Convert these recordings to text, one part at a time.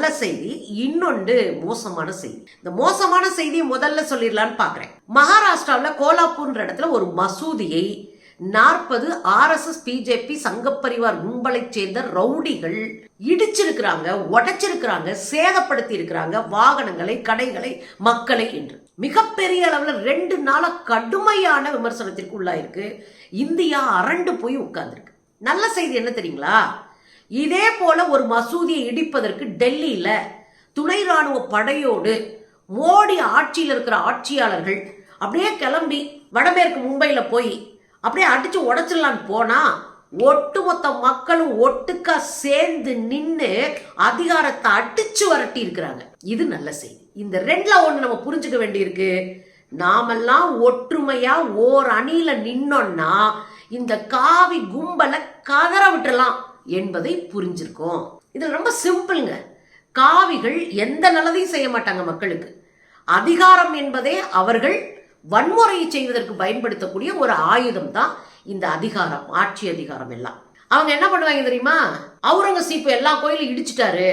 நல்ல செய்தி இன்னொன்று மோசமான செய்தி. இந்த மோசமான செய்தியை முதல்ல சொல்லிடலான்னு பாக்குறேன். மகாராஷ்டிராவில் கோலாப்பூர்ன்ற இடத்துல ஒரு மசூதியை நாற்பது ஆர்எஸ்எஸ் பிஜேபி சங்கப்பரிவார் கும்பலைச் சேர்ந்த ரவுடிகள் இடிச்சிருக்கிறாங்க உடைச்சிருக்கிறாங்க சேதப்படுத்தி இருக்கிறாங்க வாகனங்களை கடைகளை மக்களை என்று. மிகப்பெரிய அளவில் ரெண்டு நாளா கடுமையான விமர்சனத்திற்கு உள்ளாயிருக்கு. இந்தியா அரண்டு போய் உட்கார்ந்துருக்கு. நல்ல செய்தி என்ன தெரியுங்களா? இதே போல ஒரு மசூதியை இடிப்பதற்கு டெல்லியில துணை ராணுவ படையோடு மோடி ஆட்சியில் இருக்கிற ஆட்சியாளர்கள் அப்படியே கிளம்பி வடமேற்கு மும்பையில போய் அப்படியே அடிச்சு உடச்சிடலான்னு போனா ஒட்டுமொத்த மக்களும் ஒட்டுக்கா சேர்ந்து நின்று அதிகாரத்தை அடிச்சு வரட்டி இருக்கிறாங்க. இது நல்ல செய்தி. இந்த ரெண்டுல ஒன்று நம்ம புரிஞ்சுக்க வேண்டியிருக்கு. நாமெல்லாம் ஒற்றுமையா ஓர் அணியில நின்னோம்னா இந்த காவி கும்பலை கதற விட்டுலாம் என்பதை புரிஞ்சிருக்கோம். இதில் ரொம்ப சிம்பிள்ங்க. காவிகள் எந்த நல்லதையும் செய்ய மாட்டாங்க மக்களுக்கு. அதிகாரம் என்பதே அவர்கள் வன்முறையை செய்வதற்கு பயன்படுத்தக்கூடிய ஒரு ஆயுதம் தான் இந்த அதிகாரம் ஆட்சி அதிகாரம் எல்லாம். அவங்க என்ன பண்ணுவாங்க தெரியுமா? அவுரங்கசீப் எல்லா கோயிலும் இடிச்சிட்டாரு.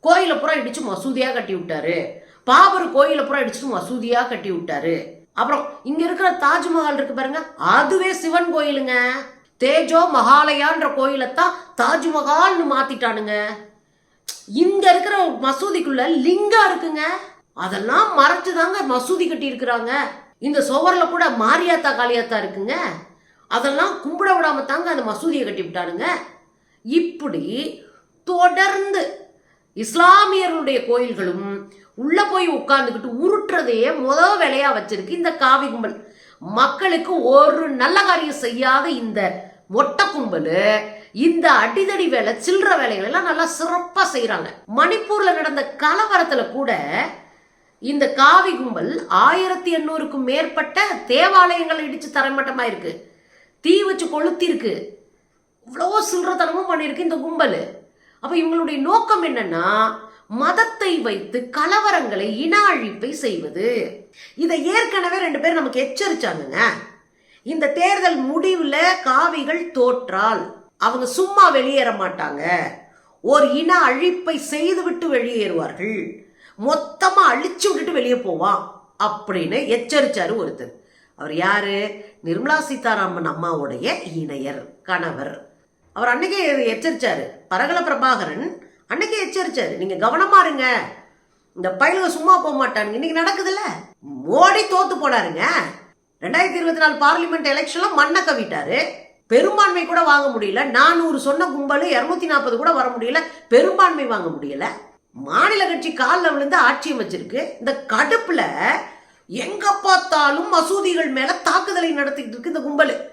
கோயிலை பூரா இடிச்சு மசூதியா கட்டி விட்டாரு. பாபர் கோயிலை பூரா இடிச்சு மசூதியா கட்டி விட்டாரு. அப்புறம் இங்க இருக்கிற தாஜ்மஹால் இருக்கு பாருங்க. அதுவே சிவன் கோயிலுங்க. தேஜோ மகாலயான்ற கோயிலைத்தான் தாஜ்மஹால்னு மாத்திட்டானுங்க. இங்க இருக்கிற மசூதிக்குள்ள லிங்கா இருக்குங்க. அதெல்லாம் மறைச்சு தாங்க மசூதி கட்டி இருக்கிறாங்க இந்த சுவர்ல கூட மாரியாத்தா காளியாத்தா இருக்குங்க. அதெல்லாம் கும்பிட விடாம தாங்க அந்த மசூதியை கட்டி விட்டானுங்க இப்படி தொடர்ந்து இஸ்லாமியர்களுடைய கோயில்களும் உள்ள போய் உட்கார்ந்துக்கிட்டு உருட்டுறதையே முத வேலையா வச்சிருக்கு இந்த காவி கும்பல் மக்களுக்கு ஒரு நல்ல காரியம் செய்யாத இந்த மொட்டை கும்பல் இந்த அடிதடி வேலை சில்லற வேலைகள் எல்லாம் நல்லா சிறப்பாக செய்கிறாங்க மணிப்பூரில் நடந்த கலவரத்தில் கூட இந்த காவி கும்பல் ஆயிரத்தி எண்ணூறுக்கும் மேற்பட்ட தேவாலயங்களை இடித்து தரைமட்டமாக இருக்கு தீ வச்சு கொளுத்திருக்கு. இவ்வளோ சில்லறத்தனமும் பண்ணியிருக்கு இந்த கும்பல். அப்போ இவங்களுடைய நோக்கம் என்னன்னா மதத்தை வைத்து கலவரங்களை இன அழிப்பை செய்வது. இதை ஏற்கனவே ரெண்டு பேர் நமக்கு எச்சரிச்சாங்க இந்த தேர்தல் முடிவில் காவிகள் தோற்றால் அவங்க சும்மா வெளியேற மாட்டாங்க. ஒரு இன அழிப்பை செய்துவிட்டு வெளியேறுவார்கள். மொத்தமாக அழிச்சு விட்டுட்டு வெளியே போவான் அப்படின்னு எச்சரிச்சாரு ஒருத்தர். அவர் யாரு? நிர்மலா சீதாராமன் அம்மாவுடைய இணையர் கணவர். அவர் அன்னைக்கே எச்சரிச்சாரு. பரகல பிரபாகரன் அன்னைக்கே எச்சரிச்சாரு. நீங்க கவனமா இருங்க. இந்த பயிலுக சும்மா போக மாட்டானுங்க. இன்னைக்கு நடக்குதுல்ல? மோடி தோத்து போனாருங்க. ரெண்டாயிரத்தி இருபத்தி நாலு பார்லிமெண்ட் எலெக்ஷன்ல மண்ணை கவிட்டாரு. பெரும்பான்மை கூட வாங்க முடியல. நானூறு சொன்ன கும்பல் இரநூத்தி நாற்பது கூட வர முடியல. பெரும்பான்மை வாங்க முடியல. மாநில கட்சி காலில் விழுந்து ஆட்சி அமைச்சிருக்கு இந்த கடுப்புல எங்க பார்த்தாலும் மசூதிகள் மேல தாக்குதலை நடத்திட்டு இருக்கு இந்த கும்பல்.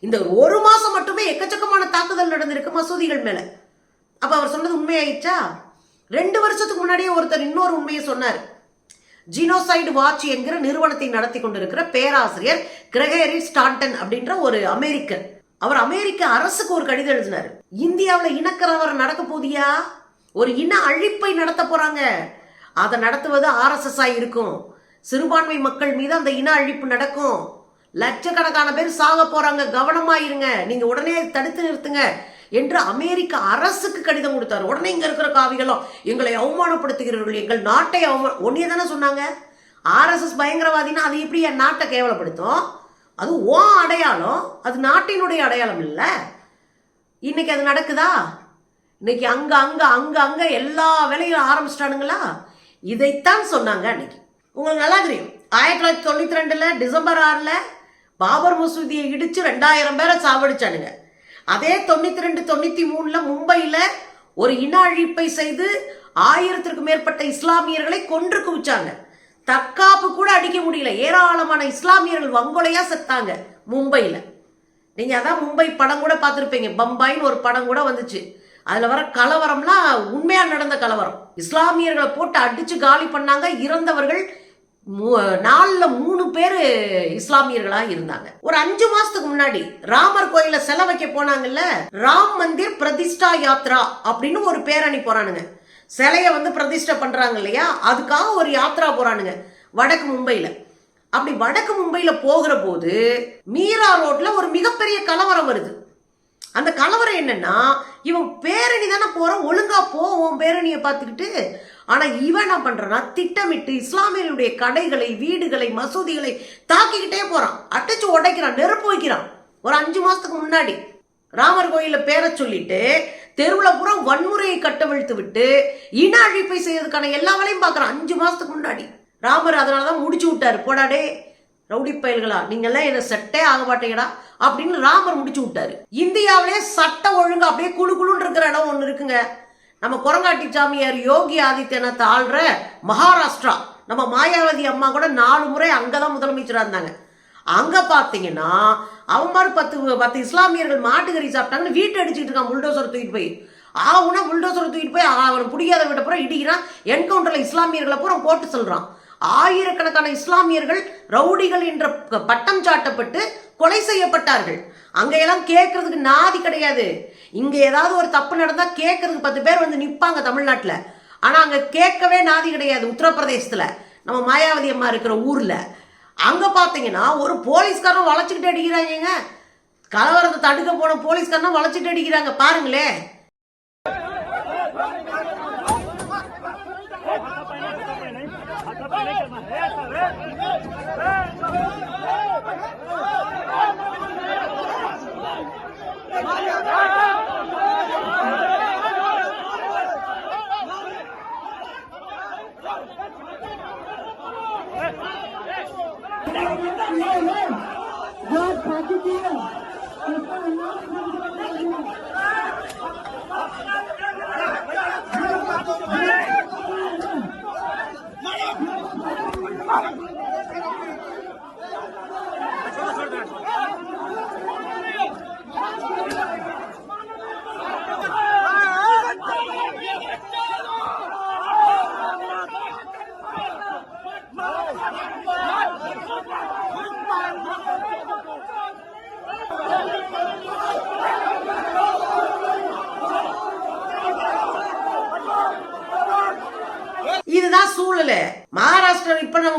இந்த ஒரு மாசம் மட்டுமே எக்கச்சக்கமான தாக்குதல் நடந்திருக்கு மசூதிகள் மேல. அப்ப அவர் சொன்னது உண்மையாயிடுச்சா? ரெண்டு வருஷத்துக்கு முன்னாடியே ஒருத்தர் இன்னொரு உண்மையை சொன்னார். ஜீனோசைடு வாட்ச் என்கிற நிறுவனத்தை நடத்தி கொண்டிருக்கிற பேராசிரியர் கிரகேரி ஸ்டாண்டன் அப்படின்ற ஒரு அமெரிக்கர். அவர் அமெரிக்க அரசுக்கு ஒரு கடிதம் எழுதினார். இந்தியாவில் இனக்கலவரம் நடக்க போதியா ஒரு இன அழிப்பை நடத்த போறாங்க. அதை நடத்துவது ஆர்எஸ்எஸ் இருக்கும். சிறுபான்மை மக்கள் மீது அந்த இன அழிப்பு நடக்கும். லட்சக்கணக்கான பேர் சாக போறாங்க. கவனமா இருங்க. நீங்க உடனே தடுத்து நிறுத்துங்க. என்று அமெரிக்க அரசுக்கு கடிதம் கொடுத்தாரு. உடனே இங்க இருக்கிற காவிகளும் எங்களை அவமானப்படுத்துகிறவர்கள் எங்கள் நாட்டை அவமான ஒன்னே தானே சொன்னாங்க? ஆர்எஸ்எஸ் பயங்கரவாதினா அது எப்படி என் நாட்டை கேவலப்படுத்தும்? அது ஓ அடையாளம். அது நாட்டினுடைய அடையாளம் இல்லை. இன்னைக்கு அது நடக்குதா? இன்னைக்கு அங்க அங்க அங்க அங்க எல்லா வேலையும் ஆரம்பிச்சிட்டானுங்களா? இதைத்தான் சொன்னாங்க அன்னைக்கு. உங்களுக்கு நல்லா தெரியும். ஆயிரத்தி தொள்ளாயிரத்தி தொண்ணூத்தி ரெண்டுல டிசம்பர் ஆறுல பாபர் மசூதியை இடிச்சு ரெண்டாயிரம் பேரை சாவடிச்சானுங்க. அதே தொண்ணூத்தி ரெண்டு தொண்ணூத்தி மூணுல மும்பையில ஒரு இன அழிப்பை செய்து ஆயிரத்திற்கும் மேற்பட்ட இஸ்லாமியர்களை கொன்று குவிச்சாங்க. தற்காப்பு கூட அடிக்க முடியல. ஏராளமான இஸ்லாமியர்கள் வங்கொலையா செத்தாங்க மும்பையில. நீங்க அதான் மும்பை படம் கூட பார்த்துருப்பீங்க. பம்பாயின்னு ஒரு படம் கூட வந்துச்சு. அதுல வர கலவரம்லாம் உண்மையா நடந்த கலவரம். இஸ்லாமியர்களை போட்டு அடிச்சு காலி பண்ணாங்க இறந்தவர்கள் நாலுல மூணு பேர் இஸ்லாமியர்களா இருந்தாங்க. ஒரு அஞ்சு மாசத்துக்கு முன்னாடி ராமர் கோயில செல வைக்க போனாங்கல்ல ராம் மந்திர் பிரதிஷ்டா யாத்ரா அப்படின்னு ஒரு பேரணி போறானுங்க. சிலைய வந்து பிரதிஷ்டை பண்றாங்க இல்லையா? அதுக்காக ஒரு யாத்ரா போறானுங்க வடக்கு மும்பையில. அப்படி வடக்கு மும்பையில போகிற போது மீரா ரோட்ல ஒரு மிகப்பெரிய கலவரம் வருது. அந்த கலவரம் என்னன்னா இவன் பேரணி தானே போறோம் ஒழுங்கா போ உன் பேரணியை பார்த்துக்கிட்டு ஆனால் இவன் என்ன பண்ணுறனா திட்டமிட்டு இஸ்லாமியர்களுடைய கடைகளை வீடுகளை மசூதிகளை தாக்கிக்கிட்டே போகிறான் அடிச்சு உடைக்கிறான் நெருப்பு வைக்கிறான். ஒரு அஞ்சு மாதத்துக்கு முன்னாடி. ராமர் கோயிலில் பேரை சொல்லிட்டு தெருவில் பூரா வன்முறையை கட்டவிழ்த்து விட்டு இன அழிப்பை செய்யறதுக்கான எல்லா வேலையும் பார்க்குறான். அஞ்சு மாதத்துக்கு முன்னாடி. ராமர் அதனாலதான் முடிச்சு விட்டார். போடாடே ரவுடி பயல்களா நீங்கெல்லாம் என்ன செட்டே ஆக மாட்டீங்கடா அப்படின்னு ராமர் முடிச்சு விட்டாரு. இந்தியாவிலே சட்ட ஒழுங்கு அப்படியே குழு குழுன்னு இருக்கிற இடம் ஒன்று இருக்குங்க. நம்ம குரங்காட்டி சாமியார் யோகி ஆதித்யநாத் ஆள்ற மகாராஷ்டிரா. நம்ம மாயாவதி அம்மா கூட நாலு முறை அங்கே தான் முதலமைச்சராக இருந்தாங்க. அங்கே பார்த்தீங்கன்னா அவன் மாதிரி பத்து பத்து இஸ்லாமியர்கள் மாட்டுக்கறி சாப்பிட்டாங்கன்னு வீட்டை அடிச்சுட்டு இருக்கான் புல்டோசர் தூக்கிட்டு போய். ஆகுனா புல்டோசர் தூக்கிட்டு போய் அவனை பிடிக்காத விட்ட அப்புறம் இடிக்கிறான். என்கவுண்டரில் இஸ்லாமியர்களை பூரா போட்டு சொல்கிறான் ஆயிரக்கணக்கான இஸ்லாமியர்கள் ரவுடிகள் என்ற பட்டம் சாட்டப்பட்டு கொலை செய்யப்பட்டார்கள். அங்க எல்லாம் கேட்கறதுக்கு நாதி கிடையாது இங்கே ஏதாவது ஒரு தப்பு நடந்தால் கேட்கறதுக்கு பத்து பேர் வந்து நிற்பாங்க தமிழ்நாட்டில் ஆனால் அங்கே கேட்கவே நாதி கிடையாது உத்தரப்பிரதேசத்துல நம்ம மாயாவதி அம்மா இருக்கிற ஊரில் அங்கே பார்த்தீங்கன்னா ஒரு போலீஸ்காரன் வளைச்சிக்கிட்டு அடிக்கிறாங்க கலவரத்தை தடுக்க போன போலீஸ்காரனும் வளைச்சிட்டு அடிக்கிறாங்க பாருங்களேன் ভালো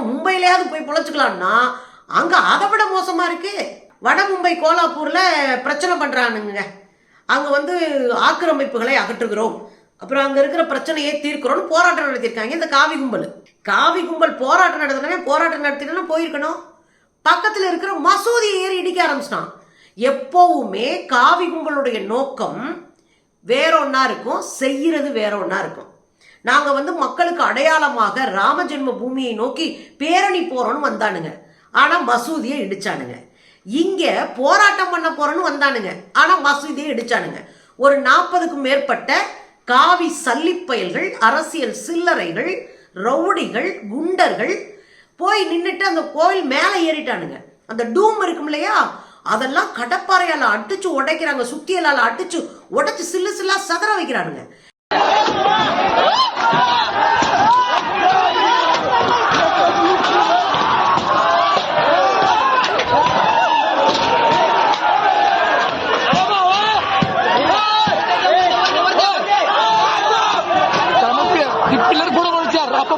மும்பையிலேயாவது போய் பொழைச்சுக்கலாம்னா அங்கே அதை விட மோசமாக இருக்குது வட மும்பை கோலாப்பூரில் பிரச்சனை பண்ணுறானுங்க அங்கே வந்து ஆக்கிரமிப்புகளை அகற்றுகிறோம். அப்புறம் அங்கே இருக்கிற பிரச்சனையை தீர்க்கிறோம்னு போராட்டம் நடத்தியிருக்காங்க இந்த காவி கும்பல். காவி கும்பல் போராட்டம் நடத்தினவே போராட்டம் நடத்தினா போயிருக்கணும். பக்கத்தில் இருக்கிற மசூதியை ஏறி இடிக்க ஆரம்பிச்சிட்டான். எப்போவுமே காவி கும்பலுடைய நோக்கம் வேற ஒன்றா இருக்கும் செய்கிறது வேற ஒன்றா இருக்கும். நாங்கள் வந்து மக்களுக்கு அடையாளமாக ராம ஜென்ம பூமியை நோக்கி பேரணி போகிறோன்னு வந்தானுங்க. ஆனால் மசூதியை இடிச்சானுங்க. இங்கே போராட்டம் பண்ண போகிறோன்னு வந்தானுங்க. ஆனால் மசூதியை இடிச்சானுங்க. ஒரு நாற்பதுக்கும் மேற்பட்ட காவி சல்லிப்பயல்கள் அரசியல் சில்லறைகள் ரவுடிகள் குண்டர்கள் போய் நின்றுட்டு அந்த கோவில் மேலே ஏறிட்டானுங்க. அந்த டூம் இருக்கும் இல்லையா? அதெல்லாம் கடப்பாறையால் அடிச்சு உடைக்கிறாங்க. சுத்தியலால் அடிச்சு உடைச்சு சில்லு சில்லா சதற வைக்கிறானுங்க பில்லர் கூட வச்சார் அப்ப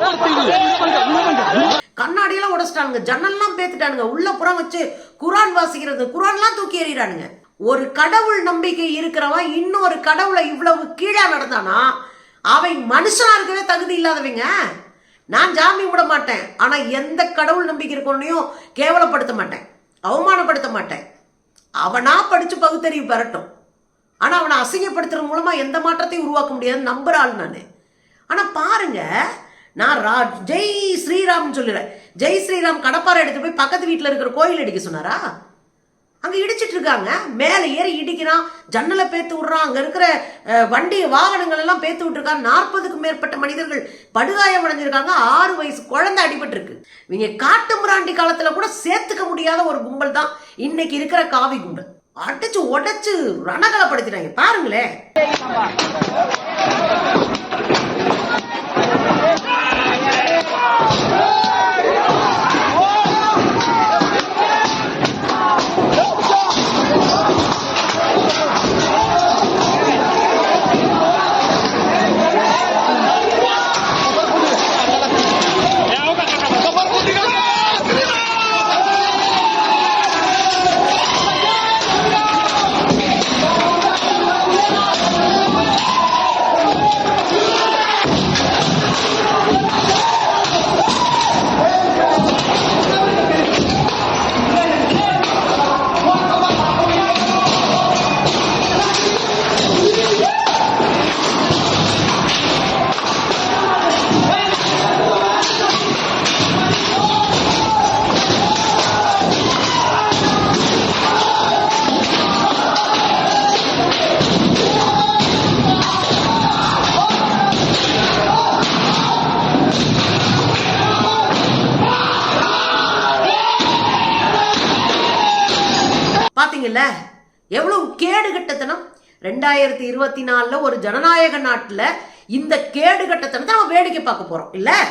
கண்ணாடியெல்லாம் ஜன்னல்லாம் பேத்துட்டானுங்க. உள்ள புறம் வச்சு குரான் வாசிக்கிறது. குரான்லாம் தூக்கி எறிகிறானுங்க. ஒரு கடவுள் நம்பிக்கை இருக்கிறவன் இன்னொரு கடவுளை இவ்வளவு கீழே நடந்தானா? அவன் மனுஷனா இருக்கவே தகுதி இல்லாதவங்க. நான் ஜாமி விட மாட்டேன். ஆனா எந்த கடவுள் நம்பிக்கை இருக்கவனையும் கேவலப்படுத்த மாட்டேன். அவமானப்படுத்த மாட்டேன். அவனா படிச்சு பகுத்தறிவு பெறட்டும். ஆனா அவனை அசிங்கப்படுத்துறது மூலமா எந்த மாற்றத்தையும் உருவாக்க முடியாதுன்னு நம்புறாள் நான். ஆனா பாருங்க நான் ரா ஜெய் ஸ்ரீராம்னு சொல்லுறேன். ஜெய் ஸ்ரீராம் கடப்பாறை எடுத்து போய் பக்கத்து வீட்டில் இருக்கிற கோயில் இடிக்க சொன்னாரா? அங்கே இடிச்சிட்டு இருக்காங்க. மேலே ஏறி இடிக்கிறான். ஜன்னலை பேத்து விடுறான். அங்கே இருக்கிற வண்டி வாகனங்கள் எல்லாம் பேத்து விட்டுருக்காங்க. நாற்பதுக்கும் மேற்பட்ட மனிதர்கள் படுகாயம் அடைஞ்சிருக்காங்க. ஆறு வயசு குழந்தை அடிபட்டுருக்கு. இவங்க காட்டு முராண்டி காலத்தில் கூட சேர்த்துக்க முடியாத ஒரு கும்பல் தான் இன்னைக்கு இருக்கிற காவி கும்பல். அடிச்சு உடைச்சு ரணகலப்படுத்தினாங்க பாருங்களேன். இல்ல எவ்வளவு கேடு கட்டத்தனம்? ரெண்டாயிரத்தி இருபத்தி நாலுல ஒரு ஜனநாயக நாட்டுல இந்த கேடு கட்டத்தனத்தை நம்ம வேடிக்கை பார்க்க போறோம். இல்ல?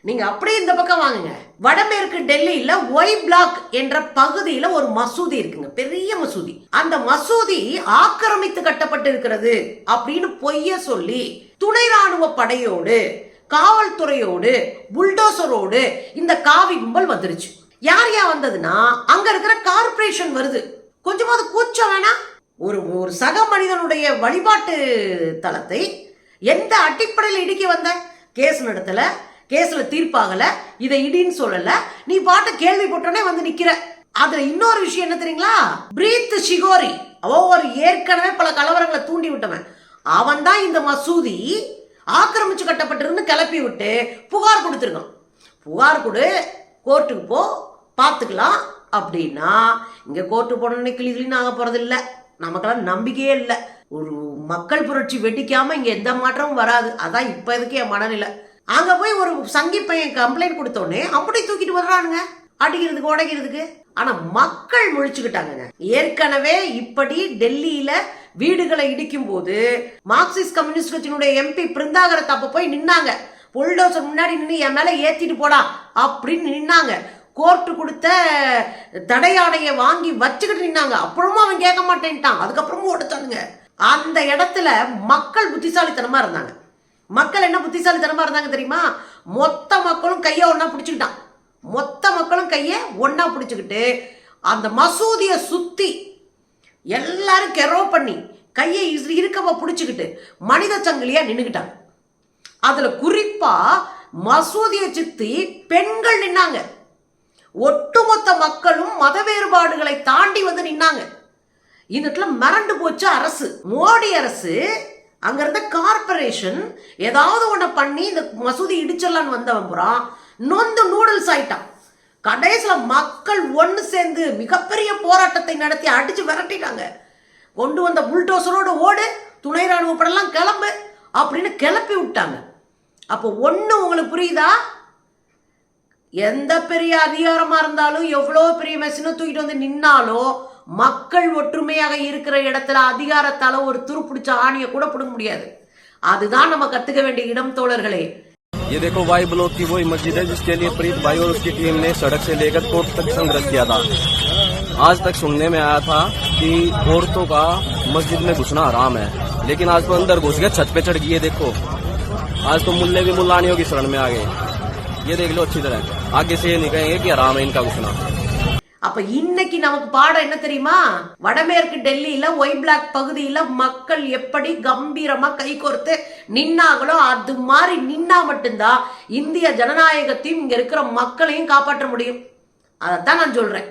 நீங்க அப்படியே இந்த பக்கம் வாங்குங்க. வடமேற்கு டெல்லியில ஒய் பிளாக் என்ற பகுதியில ஒரு மசூதி இருக்குங்க. பெரிய மசூதி. அந்த மசூதி ஆக்கிரமித்து கட்டப்பட்டு இருக்கிறது அப்படின்னு பொய்ய சொல்லி துணை ராணுவ படையோடு காவல்துறையோடு புல்டோசரோடு இந்த காவி கும்பல் வந்துருச்சு. யார் யார் வந்ததுன்னா அங்க இருக்கிற கார்ப்பரேஷன் வருது. கொஞ்சமாவது கூச்சம் வேணா. ஒரு ஒரு சக மனிதனுடைய வழிபாட்டு தலத்தை எந்த அடிப்படையில் இடிக்க வந்த? கேஸ் நடத்தல கேஸ்ல தீர்ப்பாகல இதை இடின்னு சொல்லல. நீ பாட்டு கேள்வி போட்டோன்னே வந்து நிக்கிற. அதுல இன்னொரு விஷயம் என்ன தெரியுங்களா? பிரீத் ஷிகோரி அவன் ஒரு ஏற்கனவே பல கலவரங்களை தூண்டி விட்டவன். அவன் தான் இந்த மசூதி ஆக்கிரமிச்சு கட்டப்பட்டிருந்து கிளப்பி விட்டு புகார் கொடுத்துருக்கான். புகார் கொடு கோர்ட்டுக்கு போ. பார்த்துக்கலாம். அப்படின்னா இங்கே கோர்ட்டு போனோடனே கிளி கிளின்னு ஆக போகிறதில்ல நமக்கெல்லாம் நம்பிக்கையே இல்லை. ஒரு மக்கள் புரட்சி வெடிக்காமல் இங்கே எந்த மாற்றமும் வராது. அதான் இப்போ இதுக்கு என் மனநிலை. அங்கே போய் ஒரு சங்கி பையன் கம்ப்ளைண்ட் கொடுத்தோடனே அப்படி தூக்கிட்டு வர்றானுங்க அடிக்கிறதுக்கு உடைக்கிறதுக்கு. ஆனா மக்கள் முழிச்சுக்கிட்டாங்க ஏற்கனவே இப்படி டெல்லியில வீடுகளை இடிக்கும் போது மார்க்சிஸ்ட் கம்யூனிஸ்ட் கட்சியினுடைய எம்பி பிருந்தாகரத் அப்ப போய் நின்னாங்க. புல்டோசர் முன்னாடி நின்று என் மேல ஏத்திட்டு போடா அப்படின்னு நின்னாங்க. கோர்ட்டு கொடுத்த தடையாடையை வாங்கி வச்சுக்கிட்டு நின்னாங்க. அப்புறமும் அவன் கேட்க மாட்டேன்ட்டான். அதுக்கப்புறமும் ஓடுத்தானுங்க அந்த இடத்துல மக்கள் புத்திசாலித்தனமாக இருந்தாங்க. மக்கள் என்ன புத்திசாலித்தனமாக இருந்தாங்க தெரியுமா? மொத்த மக்களும் கையை ஒன்றா பிடிச்சிக்கிட்டான். மொத்த மக்களும் கையை ஒன்றா பிடிச்சிக்கிட்டு அந்த மசூதியை சுற்றி எல்லாரும் கெரோ பண்ணி கையை இருக்கவ பிடிச்சிக்கிட்டு மனித சங்கிலியாக நின்றுக்கிட்டாங்க அதில் குறிப்பாக மசூதியை சுற்றி பெண்கள் நின்னாங்க. ஒட்டுமொத்த மக்களும் மத வேறுபாடுகளை தாண்டி வந்து நின்னாங்க. இதுல மறண்டு போச்சு அரசு. மோடி அரசு அங்க இருந்த கார்பரேஷன் ஏதாவது ஒன்று பண்ணி இந்த மசூதி இடிச்சிடலான்னு வந்தவன் புறா நொந்து நூடுல்ஸ் ஆயிட்டான். கடைசியில் மக்கள் ஒன்று சேர்ந்து மிகப்பெரிய போராட்டத்தை நடத்தி அடிச்சு விரட்டிட்டாங்க. கொண்டு வந்த புல்டோசரோட ஓடு துணை ராணுவ படம்லாம் கிளம்பு அப்படின்னு கிளப்பி விட்டாங்க. அப்போ ஒன்று உங்களுக்கு புரியுதா? எந்த பெரிய அதிகாரமா இருந்தாலும் எவ்வளோ பெரிய மெஷினை தூக்கிட்டு வந்து நின்னாலோ மக்கள் ஒற்றுமையாக இருக்கிற இடத்துல அதிகாரத்தால ஒரு துருப்பிடிச்ச ஆணியை கூட பிடுங்க முடியாது அதுதான் நம்ம கத்துக்க வேண்டிய இடம் தோழர்களே ये देखो वाई ब्लॉक की वही मस्जिद है जिसके लिए प्रीत भाई और उसकी टीम ने सड़क से लेकर कोर्ट तक संघर्ष किया था आज तक सुनने में आया था कि औरतों का मस्जिद में घुसना हराम है लेकिन आज तो अंदर घुस गए छत पे चढ़ गई है देखो आज तो मुल्ले भी मुल्लानियों की शरण में आ गए ये देख लो अच्छी तरह आगे से ये नहीं कहेंगे कि हराम है इनका घुसना அப்ப இன்னைக்கு நமக்கு பாடம் என்ன தெரியுமா வடமேற்கு டெல்லியில ஒய் பிளாக் பகுதியில மக்கள் எப்படி கம்பீரமா கை கோர்த்து நின்னாங்களோ அது மாதிரி நின்னா மட்டும்தான் இந்திய ஜனநாயகத்தையும் இங்க இருக்கிற மக்களையும் காப்பாற்ற முடியும் அதைத்தான் நான் சொல்றேன்